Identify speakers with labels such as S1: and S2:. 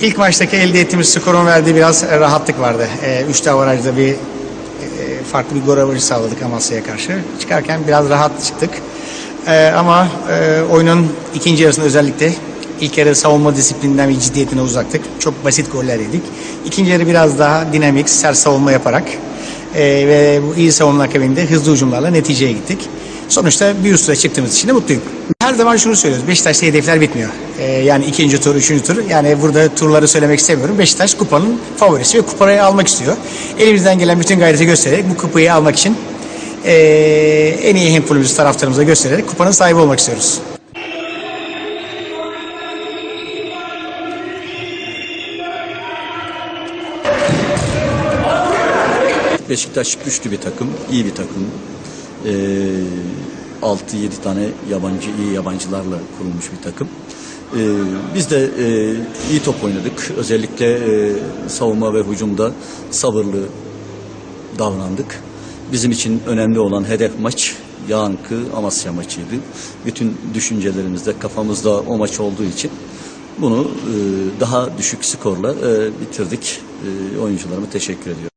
S1: İlk maçtaki elde ettiğimiz skorun verdiği biraz e, rahatlık vardı. E, üçte avarajda bir e, farklı bir gol avarajı sağladık Amasya'ya karşı. Çıkarken biraz rahat çıktık. E, ama e, oyunun ikinci yarısında özellikle ilk yarı savunma disiplininden ve ciddiyetine uzaktık. Çok basit goller yedik. İkinci yarı biraz daha dinamik, sert savunma yaparak e, ve bu iyi savunma akabinde hızlı hücumlarla neticeye gittik. Sonuçta bir üst tura çıktığımız için de mutluyum. Her zaman şunu söylüyoruz. Beşiktaş'ta hedefler bitmiyor. Ee, yani ikinci tur, üçüncü tur. Yani burada turları söylemek istemiyorum. Beşiktaş kupanın favorisi ve kupayı almak istiyor. Elimizden gelen bütün gayreti göstererek bu kupayı almak için ee, en iyi hemfulümüzü taraftarımıza göstererek kupanın sahibi olmak istiyoruz.
S2: Beşiktaş güçlü bir takım, iyi bir takım. Ee, 6-7 tane yabancı, iyi yabancılarla kurulmuş bir takım. Ee, biz de e, iyi top oynadık. Özellikle e, savunma ve hücumda sabırlı davrandık. Bizim için önemli olan hedef maç Yankı Amasya maçıydı. Bütün düşüncelerimizde, kafamızda o maç olduğu için bunu e, daha düşük skorla e, bitirdik. E, oyuncularıma teşekkür ediyorum.